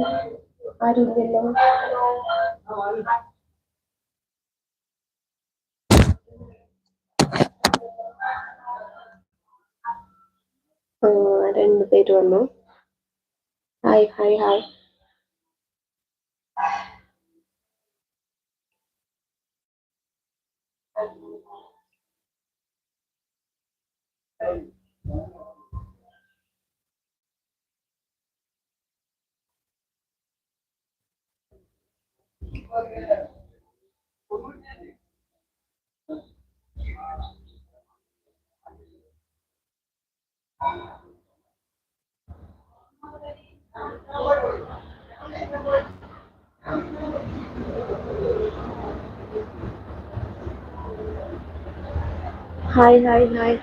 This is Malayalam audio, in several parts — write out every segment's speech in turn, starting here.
ഹലോ ആരുല്ലല്ലോ ആ രണ്ടു പേര് വന്നു hi hi hi hi hi hi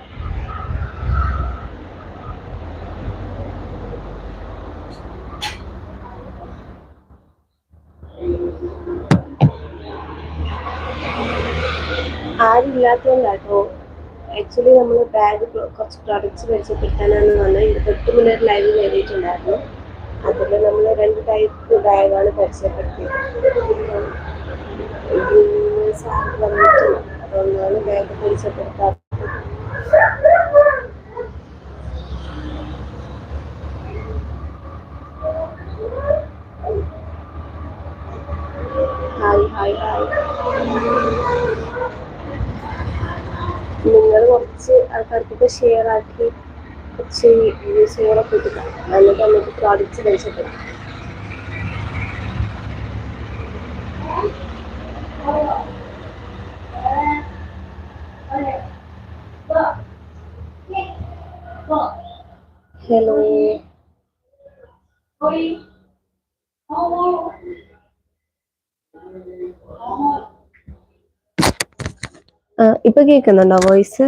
ആരില്ലാത്തതുകൊണ്ടാട്ടോ actually നമ്മൾ ബാഗ് കുറച്ച് പ്രൊഡക്ട്സ് പരിചയപ്പെടുത്താനാണ് വന്നത്. ഇരുപത്തി മിനിറ്റ് ലൈവ് കയറിയിട്ടുണ്ടായിരുന്നു. അതിൽ നമ്മൾ രണ്ട് ടൈപ്പ് ബാഗാണ് പരിചയപ്പെടുത്തിയത്. സാർ പറഞ്ഞിട്ട് അതുകൊണ്ടാണ് ബാഗ് പരിചയപ്പെടുത്താറ് ഹായ് ഹായ് ഹായ് നിങ്ങൾ കുറച്ച് ആൾക്കാർക്കൊക്കെ ഷെയർ ആക്കി കുറച്ച് വ്യൂസുകളൊക്കെ കിട്ടുക എന്നിട്ട് നമുക്ക് പ്രോഡക്റ്റ്സ് പരിചയപ്പെടാം ഹലോ ഇപ്പൊ കേൾക്കുന്നുണ്ടോ വോയിസ്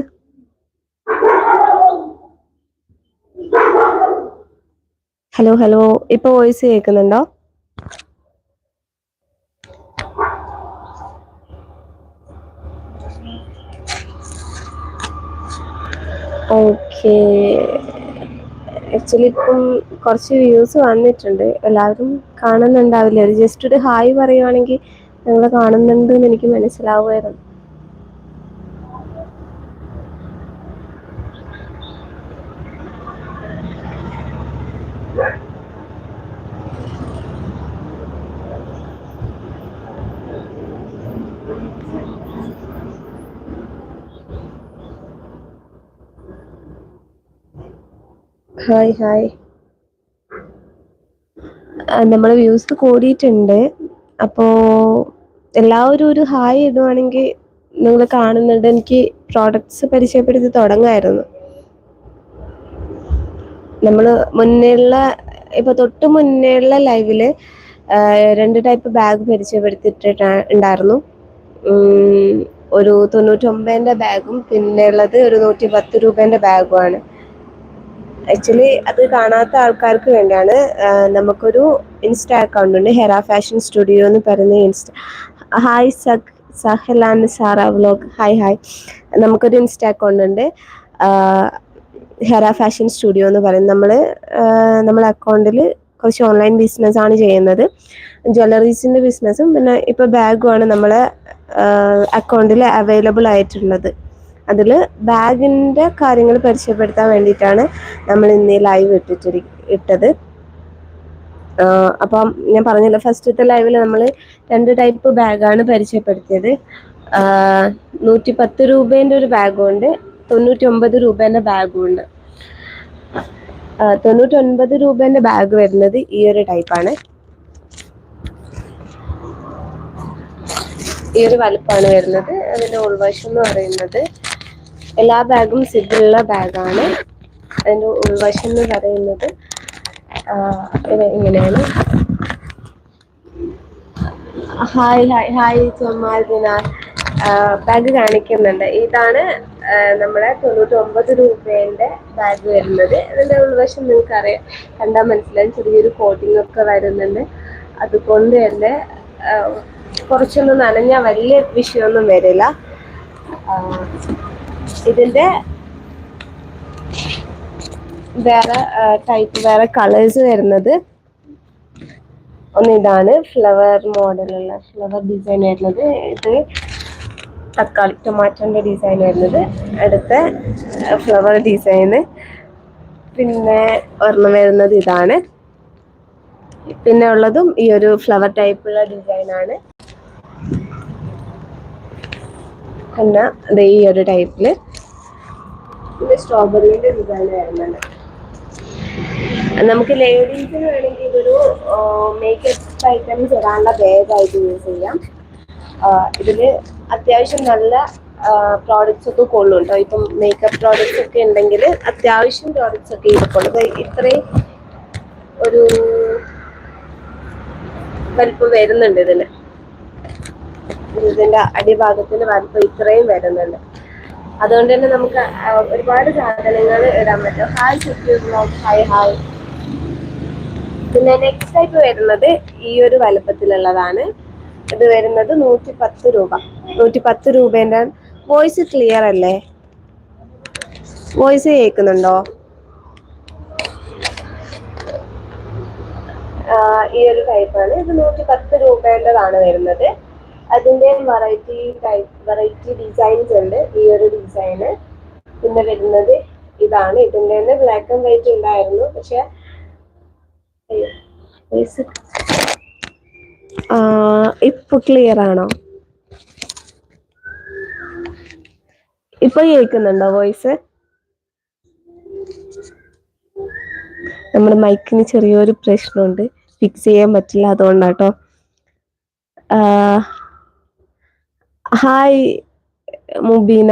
ഹലോ ഹലോ ഇപ്പൊ വോയിസ് കേൾക്കുന്നുണ്ടോ ഓക്കെ ആക്ച്വലി ഇപ്പം കുറച്ച് വ്യൂസ് വന്നിട്ടുണ്ട്. എല്ലാവരും കാണുന്നുണ്ടാവില്ല? ജസ്റ്റ് ഒരു ഹായ് പറയുവാണെങ്കിൽ നിങ്ങൾ കാണുന്നുണ്ട് എന്ന് എനിക്ക് മനസ്സിലാവുമായിരുന്നു ഹായ് ഹായ്. നമ്മൾ വ്യൂസ് കൂടിയിട്ടുണ്ട്. അപ്പോൾ എല്ലാവരും ഒരു ഹായ് ഇടുവാണെങ്കിൽ നിങ്ങൾ കാണുന്നുണ്ട് എനിക്ക് പ്രോഡക്ട്സ് പരിചയപ്പെടുത്തി തുടങ്ങായിരുന്നു. നമ്മൾ മുന്നേയുള്ള ഇപ്പോൾ തൊട്ട് മുന്നേയുള്ള ലൈവിൽ രണ്ട് ടൈപ്പ് ബാഗ് പരിചയപ്പെടുത്തിയിട്ട് ഉണ്ടായിരുന്നു. ഒരു തൊണ്ണൂറ്റൊമ്പതിന്റെ ബാഗും പിന്നെ ഉള്ളത് ഒരു നൂറ്റി പത്ത് രൂപേന്റെ ബാഗുമാണ് ആക്ച്വലി അത് കാണാത്ത ആൾക്കാർക്ക് വേണ്ടിയാണ് നമുക്കൊരു ഇൻസ്റ്റാ അക്കൗണ്ട് ഉണ്ട് ഹെറ ഫാഷൻ സ്റ്റുഡിയോ എന്ന് പറയുന്ന insta hi സഖ് Sahlan Sara vlog hi hi നമുക്കൊരു ഇൻസ്റ്റാ അക്കൗണ്ട് ഉണ്ട് ഹെറ ഫാഷൻ സ്റ്റുഡിയോ എന്ന് പറയും. നമ്മൾ നമ്മളെ അക്കൗണ്ടിൽ കുറച്ച് ഓൺലൈൻ ബിസിനസ് ആണ് ചെയ്യുന്നത്. ജ്വല്ലറീസിന്റെ ബിസിനസ്സും പിന്നെ ഇപ്പോൾ ബാഗുമാണ് നമ്മളെ അക്കൗണ്ടിൽ അവൈലബിൾ ആയിട്ടുള്ളത്. അതിൽ ബാഗിന്റെ കാര്യങ്ങൾ പരിചയപ്പെടുത്താൻ വേണ്ടിയിട്ടാണ് നമ്മൾ ഇന്ന് ലൈവ് ഇട്ടിട്ടിരി ഇട്ടത്. അപ്പം ഞാൻ പറഞ്ഞല്ലോ ഫസ്റ്റത്തെ ലൈവിൽ നമ്മൾ രണ്ട് ടൈപ്പ് ബാഗാണ് പരിചയപ്പെടുത്തിയത്. നൂറ്റി പത്ത് രൂപേന്റെ ഒരു ബാഗും ഉണ്ട് തൊണ്ണൂറ്റി ഒമ്പത് രൂപേന്റെ ബാഗും ഉണ്ട് ആഹ് തൊണ്ണൂറ്റി ഒൻപത് രൂപേന്റെ ബാഗ് വരുന്നത് ഈ ഒരു ടൈപ്പാണ് ഈ ഒരു വലുപ്പാണ് വരുന്നത് അതിന്റെ ഉൾവശം എന്ന് പറയുന്നത്. എല്ലാ ബാഗും സിബിലുള്ള ബാഗാണ്. അതിന്റെ ഉൾവശം എന്ന് പറയുന്നത് ഇങ്ങനെയാണ്. ഹായ് ഹായ് ഹായ് ചൊമ്മാതിന ബാഗ് കാണിക്കുന്നുണ്ട്. ഇതാണ് നമ്മുടെ തൊണ്ണൂറ്റി ഒമ്പത് രൂപേന്റെ ബാഗ് വരുന്നത്. അതിന്റെ ഉൾവശം നിങ്ങൾക്ക് അറിയാം കണ്ടാൽ മനസ്സിലാവും. ചെറിയൊരു കോട്ടിംഗ് ഒക്കെ വരുന്നുണ്ട്. അതുകൊണ്ട് തന്നെ കുറച്ചൊന്നും നനഞ്ഞാൽ വലിയ വിഷയമൊന്നും വരില്ല. ഇതിന്റെ വേറെ ടൈപ്പ് വേറെ കളേഴ്സ് വരുന്നത് ഒന്ന് ഇതാണ് ഫ്ലവർ മോഡലുള്ള ഫ്ലവർ ഡിസൈൻ വരുന്നത്. ഇത് തക്കാളി ടൊമാറ്റോന്റെ ഡിസൈൻ വരുന്നത്. അടുത്ത ഫ്ലവർ ഡിസൈന് പിന്നെ ഒരെണ്ണം വരുന്നത് ഇതാണ്. പിന്നെ ഉള്ളതും ഈ ഒരു ഫ്ലവർ ടൈപ്പുള്ള ഡിസൈൻ ആണ്. പിന്നെ ഈ ഒരു ടൈപ്പിൽ ഇത് സ്ട്രോബെറിന്റെ ഒരു ഇതാണ് വരുന്നത് നമുക്ക് ലേഡീസിന് വേണമെങ്കിൽ ഇതൊരു മേക്കപ്പ് ഐറ്റംസ് ഇടാനുള്ള ബാഗായിട്ട് യൂസ് ചെയ്യാം. ഇതിൽ അത്യാവശ്യം നല്ല പ്രോഡക്ട്സ് ഒക്കെ കൊള്ളും കേട്ടോ ഇപ്പം മേക്കപ്പ് പ്രോഡക്ട്സ് ഒക്കെ ഉണ്ടെങ്കിൽ അത്യാവശ്യം പ്രോഡക്ട്സ് ഒക്കെ ഇരിക്കുള്ളൂ ഇത്രയും ഒരു വലിപ്പം വരുന്നുണ്ട് ഇതിന് ഇതിന്റെ അടിഭാഗത്തിന് വലിപ്പം ഇത്രയും വരുന്നുണ്ട്. അതുകൊണ്ട് തന്നെ നമുക്ക് ഒരുപാട് സാധനങ്ങൾ ഇടാൻ പറ്റും. ഹായ് സെക്യൂർ ഹായ് ഹായ് പിന്നെ നെക്സ്റ്റ് ടൈപ്പ് വരുന്നത് ഈ ഒരു വലുപ്പത്തിലുള്ളതാണ്. ഇത് വരുന്നത് നൂറ്റി പത്ത് രൂപ. നൂറ്റി പത്ത് രൂപേന്റെ വോയിസ് ക്ലിയർ അല്ലേ? വോയിസ് കേൾക്കുന്നുണ്ടോ? ഈ ഒരു ടൈപ്പാണ് ഇത് നൂറ്റി പത്ത് രൂപേന്റെതാണ് വരുന്നത്. അതിന്റെ വെറൈറ്റി ടൈപ്പ് വെറൈറ്റി ഡിസൈൻസ് ഉണ്ട്. ഈ ഒരു ഡിസൈന് പിന്നെ വരുന്നത് ഇതാണ്. ഇതിന്റെ തന്നെ ബ്ലാക്ക് ആൻഡ് വൈറ്റ് ഉണ്ടായിരുന്നു. പക്ഷെ ഇപ്പൊ ക്ലിയർ ആണോ? ഇപ്പൊ കേൾക്കുന്നുണ്ടോ വോയിസ് നമ്മുടെ മൈക്കിന് ചെറിയൊരു പ്രശ്നമുണ്ട്. ഫിക്സ് ചെയ്യാൻ പറ്റില്ല അതുകൊണ്ടാട്ടോ. ഹായ് മുബീന.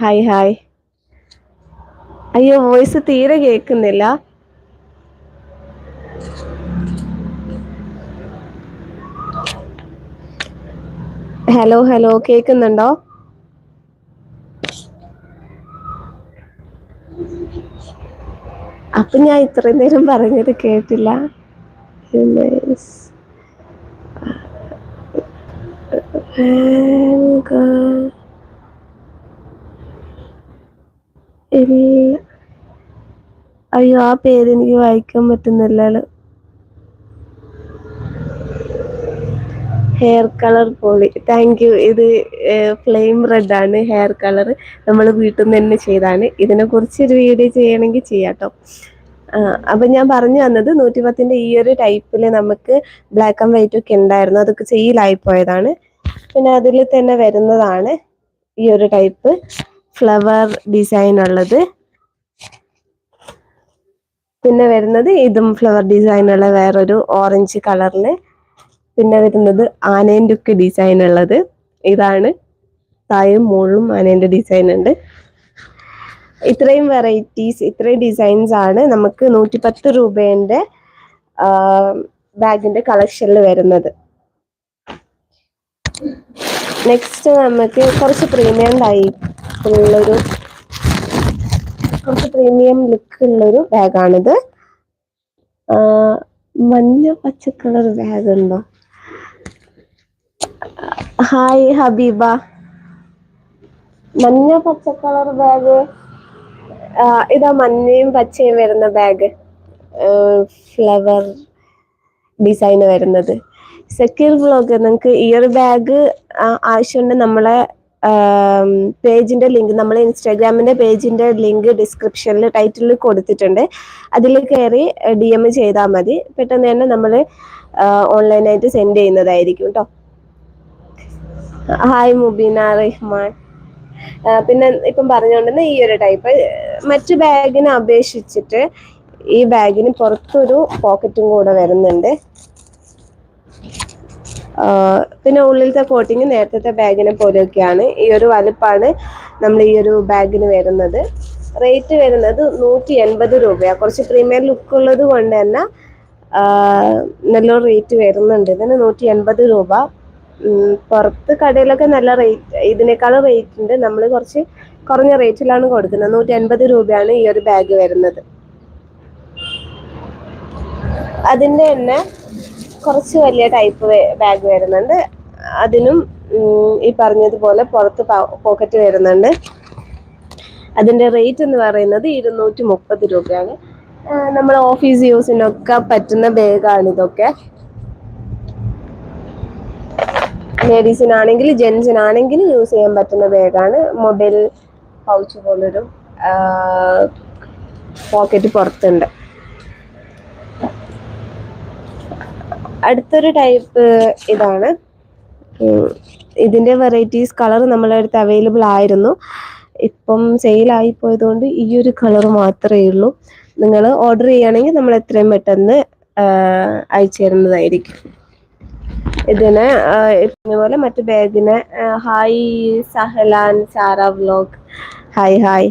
ഹായ് ഹായ് അയ്യോ വോയിസ് തീരെ കേൾക്കുന്നില്ല ഹലോ ഹലോ കേൾക്കുന്നുണ്ടോ അപ്പൊ ഞാൻ ഇത്രയും നേരം പറഞ്ഞത് കേട്ടില്ല. അയ്യോ ആ പേര് എനിക്ക് വായിക്കാൻ പറ്റുന്നില്ലല്ലോ. ഹെയർ കളർ പോളി താങ്ക് യു ഇത് ഫ്ലെയിം റെഡ് ആണ്. ഹെയർ കളർ നമ്മൾ വീട്ടിൽ നിന്ന് തന്നെ ചെയ്താണ് ഇതിനെ കുറിച്ച് ഒരു വീഡിയോ ചെയ്യണമെങ്കിൽ ചെയ്യാട്ടോ. അപ്പൊ ഞാൻ പറഞ്ഞു വന്നത് നൂറ്റിപത്തിന്റെ ഈ ഒരു ടൈപ്പിൽ നമുക്ക് ബ്ലാക്ക് ആൻഡ് വൈറ്റ് ഒക്കെ ഉണ്ടായിരുന്നു. അതൊക്കെ ചെയ്യലായി പോയതാണ്. പിന്നെ അതിൽ തന്നെ വരുന്നതാണ് ഈ ഒരു ടൈപ്പ് ഫ്ലവർ ഡിസൈൻ ഉള്ളത്. പിന്നെ വരുന്നത് ഇതും ഫ്ലവർ ഡിസൈൻ ഉള്ള വേറൊരു ഓറഞ്ച് കളറിൽ പിന്നെ വരുന്നത് ആനേന്റെ ഒക്കെ ഡിസൈൻ ഉള്ളത്. ഇതാണ്. തായും മുകളിലും ആനേന്റെ ഡിസൈൻ ഉണ്ട്. ഇത്രയും വെറൈറ്റീസ് ഇത്രയും ഡിസൈൻസ് ആണ് നമുക്ക് നൂറ്റി പത്ത് രൂപേന്റെ ബാഗിന്റെ കളക്ഷനിൽ വരുന്നത്. നെക്സ്റ്റ് നമുക്ക് കുറച്ച് പ്രീമിയം ടൈപ്പുള്ളൊരു കുറച്ച് പ്രീമിയം ലുക്ക് ഉള്ളൊരു ബാഗാണിത് മഞ്ഞ പച്ച കളർ ബാഗ് ഉണ്ടോ? ഹായ് ഹബീബ മഞ്ഞ പച്ച കളർ ബാഗ് ഇതാ മഞ്ഞയും പച്ചയും വരുന്ന ബാഗ് ഫ്ലവർ ഡിസൈന് വരുന്നത്. സെക്യൂർ ബ്ലോഗ് നിങ്ങൾക്ക് ഇയർ ബാഗ് ആവശ്യമുണ്ട് നമ്മളെ പേജിന്റെ ലിങ്ക് നമ്മളെ ഇൻസ്റ്റാഗ്രാമിന്റെ പേജിന്റെ ലിങ്ക് ഡിസ്ക്രിപ്ഷനിൽ ടൈറ്റിലിൽ കൊടുത്തിട്ടുണ്ട്. അതിൽ കയറി ഡി എം ചെയ്താൽ മതി. പെട്ടെന്ന് തന്നെ നമ്മൾ ഓൺലൈനായിട്ട് സെൻഡ് ചെയ്യുന്നതായിരിക്കും കേട്ടോ ഹായ് മുബീന റഹ്മാൻ. പിന്നെ ഇപ്പം പറഞ്ഞുകൊണ്ടിരുന്ന ഈ ഒരു ടൈപ്പ് മറ്റു ബാഗിനെ അപേക്ഷിച്ചിട്ട് ഈ ബാഗിന് പുറത്തൊരു പോക്കറ്റും കൂടെ വരുന്നുണ്ട്. പിന്നെ ഉള്ളിലത്തെ കോട്ടിങ് നേരത്തെ ബാഗിനെ പോലെയൊക്കെയാണ്. ഈ ഒരു വലുപ്പാണ് നമ്മൾ ഈ ഒരു ബാഗിന് വരുന്നത്. റേറ്റ് വരുന്നത് നൂറ്റി എൺപത് രൂപയാണ് കുറച്ച് പ്രീമിയം ലുക്ക് ഉള്ളത് കൊണ്ട് തന്നെ നല്ലൊരു റേറ്റ് വരുന്നുണ്ട്. ഇതിന് നൂറ്റി എൺപത് രൂപ പുറത്ത് കടയിലൊക്കെ നല്ല റേറ്റ് ഇതിനേക്കാളും റേറ്റ് ഉണ്ട്. നമ്മൾ കുറച്ച് കുറഞ്ഞ റേറ്റിലാണ് കൊടുക്കുന്നത്. നൂറ്റി എൺപത് രൂപയാണ് ഈ ഒരു ബാഗ് വരുന്നത്. അതിന്റെ തന്നെ കുറച്ച് വലിയ ടൈപ്പ് ബാഗ് വരുന്നുണ്ട്. അതിനും ഈ പറഞ്ഞതുപോലെ പുറത്ത് പോക്കറ്റ് വരുന്നുണ്ട്. അതിന്റെ റേറ്റ് എന്ന് പറയുന്നത് ഇരുന്നൂറ്റി മുപ്പത് രൂപയാണ് നമ്മൾ ഓഫീസ് യൂസിനൊക്കെ പറ്റുന്ന ബാഗാണ് ഇതൊക്കെ. ലേഡീസിനാണെങ്കിൽ ജെൻസിനാണെങ്കിൽ യൂസ് ചെയ്യാൻ പറ്റുന്ന ബാഗാണ് മൊബൈൽ പൗച്ച് പോലൊരു പോക്കറ്റ് പുറത്തുണ്ട്. അടുത്തൊരു ടൈപ്പ് ഇതാണ്. ഇതിന്റെ വെറൈറ്റീസ് കളർ നമ്മളെ അടുത്ത് അവൈലബിൾ ആയിരുന്നു. ഇപ്പം സെയിലായി പോയതുകൊണ്ട് ഈ ഒരു കളർ മാത്രമേ ഉള്ളൂ. നിങ്ങൾ ഓർഡർ ചെയ്യുകയാണെങ്കിൽ നമ്മൾ എത്രയും പെട്ടെന്ന് അയച്ചു തരുന്നതായിരിക്കും. ഇതിന് പോലെ മറ്റു ബാഗിന് hi Sahlan Sara vlog hi hi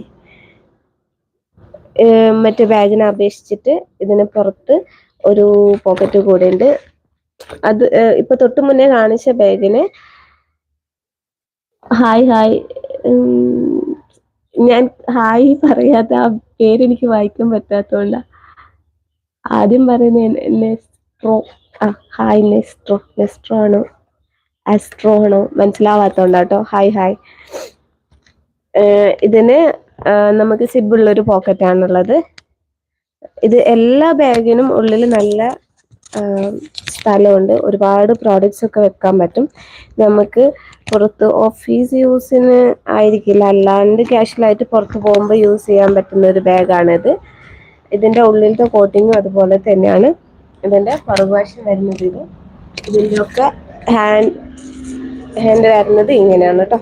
മറ്റു ബാഗിനെ അപേക്ഷിച്ചിട്ട് ഇതിന് പുറത്ത് ഒരു പോക്കറ്റ് കൂടെ ഉണ്ട്. അത് ഇപ്പൊ തൊട്ട് മുന്നേ കാണിച്ച ബാഗിന് ഹായ് ഹായ് ഞാൻ ഹായ് പറയാത്ത ആ പേര് എനിക്ക് വായിക്കാൻ പറ്റാത്തോണ്ട. ആദ്യം പറയുന്നത് നെസ്ട്രോ ആ ഹായ് നെസ്ട്രോ നെസ്ട്രോ ആണോ? അസ്ട്രോ ആണോ? മനസ്സിലാവാത്തോണ്ടാട്ടോ. Hi hi. ഇതിന് നമുക്ക് സിബുള്ള ഒരു പോക്കറ്റ് ആണുള്ളത് ഇത് എല്ലാ ബാഗിനും ഉള്ളിൽ നല്ല സ്ഥലമുണ്ട്. ഒരുപാട് പ്രോഡക്റ്റ്സ് ഒക്കെ വെക്കാൻ പറ്റും. നമുക്ക് പുറത്ത് ഓഫീസ് യൂസിന് ആയിരിക്കില്ല. അല്ലാണ്ട് കാഷ്വലായിട്ട് പുറത്ത് പോകുമ്പോൾ യൂസ് ചെയ്യാൻ പറ്റുന്ന ഒരു ബാഗാണിത് ഇതിന്റെ ഉള്ളിലത്തെ കോട്ടിങ്ങും അതുപോലെ തന്നെയാണ്. ഇതിന്റെ പുറകുവശം വരുന്നത് ഇത്. ഇതിന്റെയൊക്കെ ഹാൻഡ് ഹാൻഡ് വരുന്നത് ഇങ്ങനെയാണ് കേട്ടോ.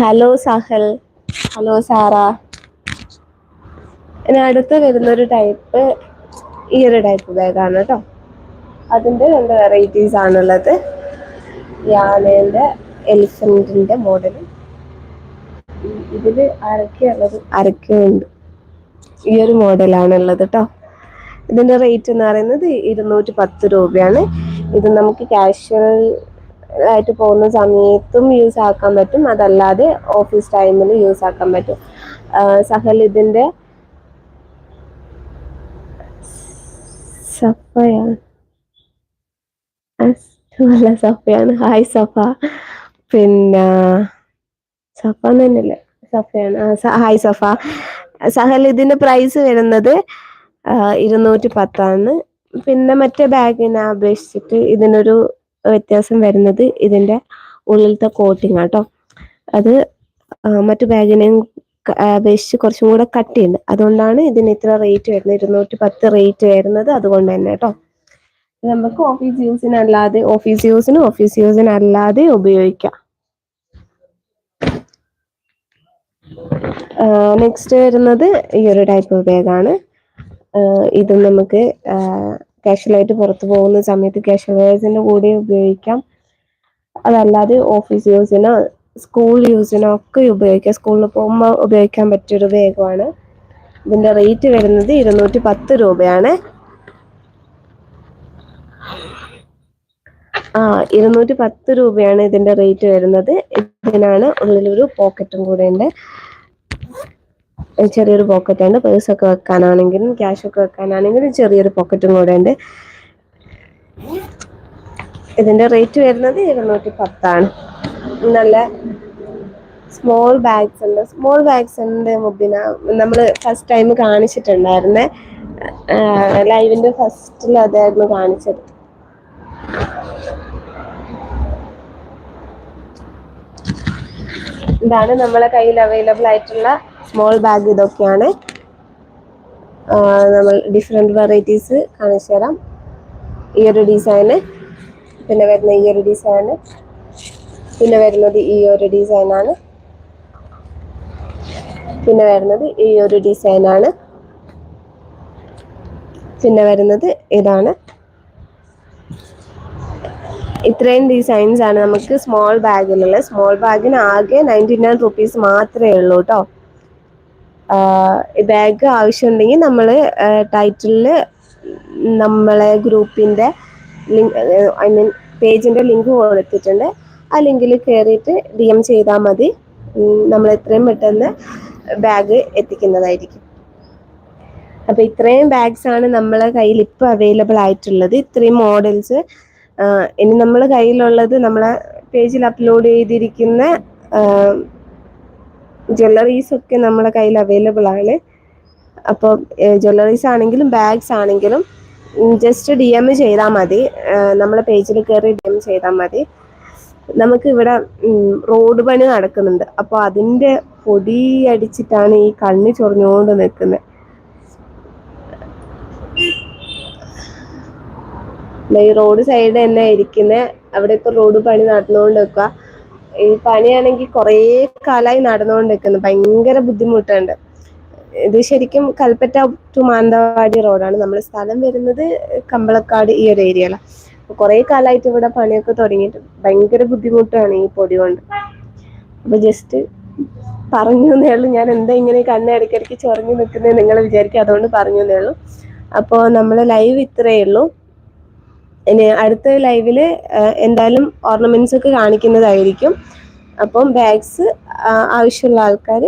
ഹലോ സഹൽ ഹലോ സാറ ഇനി അടുത്ത് വരുന്നൊരു ടൈപ്പ് ഈ ഒരു ടൈപ്പ് ബാഗാണ് കേട്ടോ. അതിന്റെ രണ്ട് വെറൈറ്റീസ് ആണുള്ളത്. യാനേന്റെ എലിഫന്റിന്റെ മോഡലും ഇതിൽ അരക്കുള്ളത് അരക്കുണ്ട്. ഈ ഒരു മോഡലാണ് ഉള്ളത് കേട്ടോ. ഇതിന്റെ റേറ്റ് എന്ന് പറയുന്നത് ഇരുന്നൂറ്റി പത്ത് രൂപയാണ്. ഇത് നമുക്ക് കാഷ്വൽ ആയിട്ട് പോകുന്ന സമയത്തും യൂസ് ആക്കാൻ പറ്റും. അതല്ലാതെ ഓഫീസ് ടൈമിൽ യൂസ് ആക്കാൻ പറ്റും. സഹൽ ഇതിന്റെ സഫയാണ് അല്ല സഫയാണ് ഹായ് സഫ പിന്നെ സഫ തന്നെയല്ലേ സഫയാണ് ഹായ് സഫ സഹൽ ഇതിന്റെ പ്രൈസ് വരുന്നത് ആ, ഇരുന്നൂറ്റി പത്താണ് പിന്നെ മറ്റേ ബാഗിനെ അപേക്ഷിച്ചിട്ട് ഇതിനൊരു വ്യത്യാസം വരുന്നത് ഇതിന്റെ ഉള്ളിലത്തെ കോട്ടിങ് ആട്ടോ അത് മറ്റു ബാഗിനെയും അപേക്ഷിച്ച് കുറച്ചും കൂടെ കട്ടിയുണ്ട് അതുകൊണ്ടാണ് ഇതിന് ഇത്ര റേറ്റ് വരുന്നത്. ഇരുന്നൂറ്റി പത്ത് റേറ്റ് വരുന്നത് അതുകൊണ്ട് തന്നെ കേട്ടോ നമുക്ക് ഓഫീസ് യൂസിന് അല്ലാതെ ഓഫീസ് യൂസിന് ഓഫീസ് യൂസിന് അല്ലാതെ ഉപയോഗിക്കാം. നെക്സ്റ്റ് വരുന്നത് ഈ ഒരു ടൈപ്പ് ബാഗാണ് ഇത് നമുക്ക് കാഷ്വലായിട്ട് പുറത്തു പോകുന്ന സമയത്ത് കാഷ്വൽ വെയർസിന്റെ കൂടെ ഉപയോഗിക്കാം. അതല്ലാതെ ഓഫീസ് യൂസിനോ സ്കൂൾ യൂസിനൊക്കെ ഉപയോഗിക്കാം. സ്കൂളിൽ പോകുമ്പോൾ ഉപയോഗിക്കാൻ പറ്റിയൊരു വേഗമാണ് ഇതിന്റെ റേറ്റ് വരുന്നത് ഇരുന്നൂറ്റി പത്ത് രൂപയാണ്. ആ ഇരുന്നൂറ്റി പത്ത് രൂപയാണ് ഇതിന്റെ റേറ്റ് വരുന്നത്. ഇതിനാണ് ഉള്ളിലൊരു പോക്കറ്റും കൂടെ ഉണ്ട്. ചെറിയൊരു പോക്കറ്റ് ഉണ്ട് പേഴ്സ് ഒക്കെ വെക്കാനാണെങ്കിലും ക്യാഷ് ഒക്കെ വെക്കാനാണെങ്കിലും ചെറിയൊരു പോക്കറ്റും കൂടെ ഉണ്ട്. ഇതിന്റെ റേറ്റ് വരുന്നത് ഇരുന്നൂറ്റി പത്താണ് നല്ല സ്മോൾ ബാഗ്സ് ഉണ്ട്. സ്മോൾ ബാഗ്സ് ഉണ്ട് മുബിന. നമ്മൾ ഫസ്റ്റ് ടൈം കാണിച്ചിട്ടുണ്ടായിരുന്നേ. ലൈവിന്റെ ഫസ്റ്റിൽ അതായിരുന്നു കാണിച്ചത്. ഇതാണ് നമ്മളെ കയ്യിൽ അവൈലബിൾ ആയിട്ടുള്ള സ്മോൾ ബാഗ് ഇതൊക്കെയാണ്. നമ്മൾ ഡിഫറെന്റ് വെറൈറ്റീസ് കാണിച്ചു തരാം ഈ ഒരു ഡിസൈന് പിന്നെ വരുന്ന ഈ ഒരു ഡിസൈന് പിന്നെ വരുന്നത് ഈ ഒരു ഡിസൈനാണ് പിന്നെ വരുന്നത് ഈ ഒരു ഡിസൈനാണ് പിന്നെ വരുന്നത് ഇതാണ്. ഇത്രയും ഡിസൈൻസ് ആണ് നമുക്ക് സ്മോൾ ബാഗിലുള്ളത് സ്മോൾ ബാഗിന് ആകെ നയന്റി നയൻ റുപ്പീസ് മാത്രമേ ഉള്ളൂ കേട്ടോ ബാഗ് ആവശ്യമുണ്ടെങ്കിൽ നമ്മൾ ടൈറ്റിലിൽ നമ്മളെ ഗ്രൂപ്പിന്റെ ലിങ്ക് ഐ മീൻ പേജിന്റെ ലിങ്ക് കൊടുത്തിട്ടുണ്ട്. ആ ലിങ്കിൽ കയറിയിട്ട് ഡി എം ചെയ്താൽ മതി. നമ്മൾ എത്രയും പെട്ടെന്ന് ബാഗ് എത്തിക്കുന്നതായിരിക്കും. അപ്പോൾ ഇത്രയും ബാഗ്സ് ആണ് നമ്മളെ കയ്യിൽ ഇപ്പോൾ അവൈലബിൾ ആയിട്ടുള്ളത്. ഇത്രയും മോഡൽസ് ഇനി നമ്മൾ കയ്യിലുള്ളത് നമ്മളെ പേജിൽ അപ്ലോഡ് ചെയ്തിരിക്കുന്ന ജ്വല്ലറീസ് ഒക്കെ നമ്മളെ കയ്യിൽ അവൈലബിൾ ആണ്. അപ്പോൾ ജ്വല്ലറീസ് ആണെങ്കിലും ബാഗ്സ് ആണെങ്കിലും ജസ്റ്റ് ഡി എം ചെയ്താൽ മതി. നമ്മളെ പേജിൽ കയറി ഡി എം ചെയ്താൽ മതി. നമുക്ക് ഇവിടെ റോഡ് പണി നടക്കുന്നുണ്ട്. അപ്പോൾ അതിന്റെ പൊടി അടിച്ചിട്ടാണ് ഈ കണ്ണി ചൊറിഞ്ഞുകൊണ്ട് നിൽക്കുന്നത്. ഈ റോഡ് സൈഡ് തന്നെ ഇരിക്കുന്നത് അവിടെ ഇപ്പൊ റോഡ് പണി നടന്നുകൊണ്ട് വെക്കുക ഈ പണിയാണെങ്കിൽ കുറേ കാലമായി നടന്നുകൊണ്ട് നിൽക്കുന്നു. ഭയങ്കര ബുദ്ധിമുട്ടുണ്ട്. ഇത് ശരിക്കും കൽപ്പറ്റ ടു മാനന്തവാടി റോഡാണ് നമ്മുടെ സ്ഥലം വരുന്നത് കമ്പളക്കാട് ഈ ഒരു ഏരിയയിലാണ് കുറേ കാലമായിട്ട് ഇവിടെ പണിയൊക്കെ തുടങ്ങിയിട്ട് ഭയങ്കര ബുദ്ധിമുട്ടാണ് ഈ പൊടി കൊണ്ട്. അപ്പൊ ജസ്റ്റ് പറഞ്ഞു എന്നേ ഞാൻ എന്താ ഇങ്ങനെ കണ്ണ് ഇടയ്ക്കിടയ്ക്ക് ചൊറഞ്ഞു നിൽക്കുന്നേ നിങ്ങൾ വിചാരിക്കും. അതുകൊണ്ട് പറഞ്ഞു എന്നേ ഉള്ളൂ. അപ്പോൾ നമ്മൾ ലൈവ് ഇത്രയേ ഉള്ളൂ. ഇനി അടുത്ത ലൈവിൽ എന്തായാലും ഓർണമെന്റ്സ് ഒക്കെ കാണിക്കുന്നതായിരിക്കും. അപ്പം ബാഗ്സ് ആവശ്യമുള്ള ആൾക്കാർ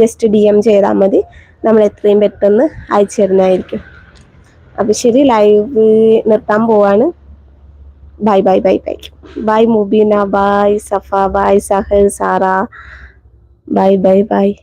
ജസ്റ്റ് ഡി എം ചെയ്താൽ മതി. നമ്മൾ എത്രയും പെട്ടെന്ന് അയച്ചു തരുന്നതായിരിക്കും. അപ്പം ശരി ലൈവ് നിർത്താൻ പോവാണ്. Bye bye bye bye bye Mubeena bye Safa bye Sahil Sara bye bye bye